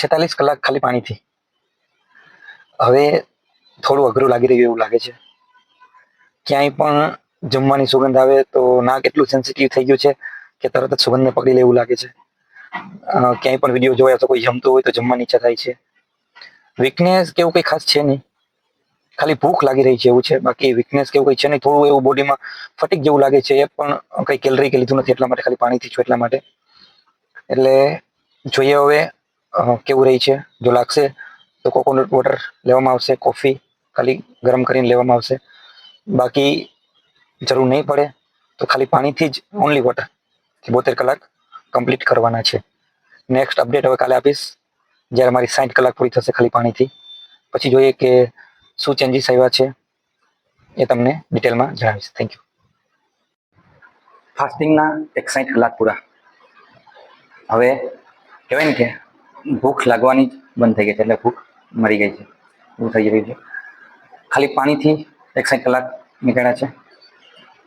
છેતાલીસ કલાક ખાલી પાણીથી. હવે થોડું અઘરું લાગી રહ્યું એવું લાગે છે. ક્યાંય પણ જમવાની સુગંધ આવે તો નાક એટલું સેન્સિટિવ થઈ ગયું છે કે તરત જ સુગંધને પકડી લેવું લાગે છે. ક્યાંય પણ વીડિયો જોયા તો કોઈ જમતું હોય તો જમવાની ઈચ્છા થાય છે. વીકનેસ કેવું કંઈ ખાસ છે નહીં. ખાલી ભૂખ લાગી રહી છે એવું છે. બાકી વીકનેસ કેવું કંઈ છે નહીં. થોડું એવું બોડીમાં ફટીક જેવું લાગે છે. એ પણ કંઈ કેલરી કે લીધું નથી એટલા માટે ખાલી પાણીથી છું એટલા માટે. એટલે જોઈએ હવે કેવું રહી છે? જો લાગશે તો કોકોનટ વોટર લેવામાં આવશે કોફી ખાલી ગરમ કરીને લેવામાં આવશે. બાકી જરૂર નહીં પડે તો ખાલી પાણીથી જ ઓનલી વોટર બોતેર કલાક કમ્પ્લીટ કરવાના છે. નેક્સ્ટ અપડેટ હવે કાલે આપીશ. જ્યારે મારી સાઠ કલાક પૂરી થશે ખાલી પાણીથી. પછી જોઈએ કે શું ચેન્જીસ આવ્યા છે એ તમને ડિટેલમાં જણાવીશ. થેન્ક યુ ફાસ્ટિંગના એકસાઠ કલાક પૂરા. હવે કહેવાય ને કે ભૂખ લાગવાની જ બંધ થઈ ગઈ છે, એટલે ભૂખ મરી ગઈ છે, એવું થઈ રહ્યું છે. ખાલી પાણીથી એકસાઠ કલાક નીકળ્યા છે.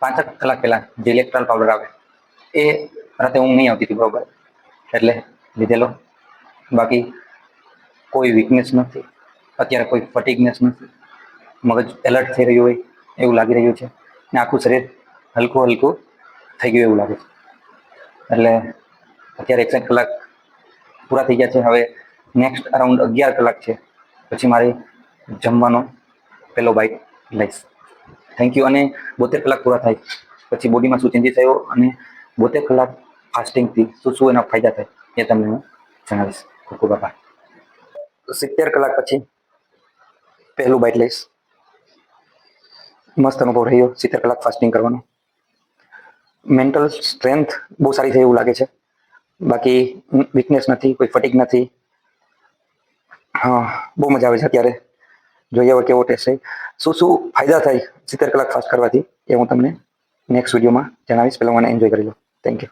પાંચ કલાક પહેલાં જે ઇલેક્ટ્રોલ પાવડર આવે, એ રાતે ઊંઘ નહીં આવતી હતી, બરોબર. એટલે લીધેલો. બાકી કોઈ વીકનેસ નથી. અત્યારે કોઈ ફટીગનેસ નથી. મગજ એલર્ટ થઈ રહ્યું હોય, એવું લાગી રહ્યું છે. ને આખું શરીર હલકું હલકું થઈ ગયું એવું લાગે છે. એટલે અત્યારે એકસાઠ કલાક પૂરા થઈ ગયા છે. હવે નેક્સ્ટ અરાઉન્ડ અગિયાર કલાક છે. પછી મારે જમવાનો પહેલો બાઇટ લઈશ. થેન્ક યુ અને બોતેર કલાક પૂરા થાય. પછી બોડીમાં શું ચેન્જીસ થયો અને બોતેર કલાક ફાસ્ટિંગથી શું શું એના ફાયદા થાય એ તમને હું જણાવીશ. ખૂબ ખૂબ આભાર. સિત્તેર કલાક પછી પહેલું બાઇટ લઈશ. મસ્ત અનુભવ રહ્યો. સિત્તેર કલાક ફાસ્ટિંગ કરવાનો. મેન્ટલ સ્ટ્રેન્થ બહુ સારી થઈ એવું લાગે છે. બાકી વીકનેસ નથી, કોઈ ફટીક નથી. હા, બહુ મજા આવે છે અત્યારે. જોઈએ હવે કેવો ટેસ્ટ છે. શું શું ફાયદા થાય સિત્તેર કલાક ફાસ્ટ કરવાથી એ હું તમને નેક્સ્ટ વિડીયોમાં જણાવીશ. પહેલાં મને એન્જોય કરી લો. Thank you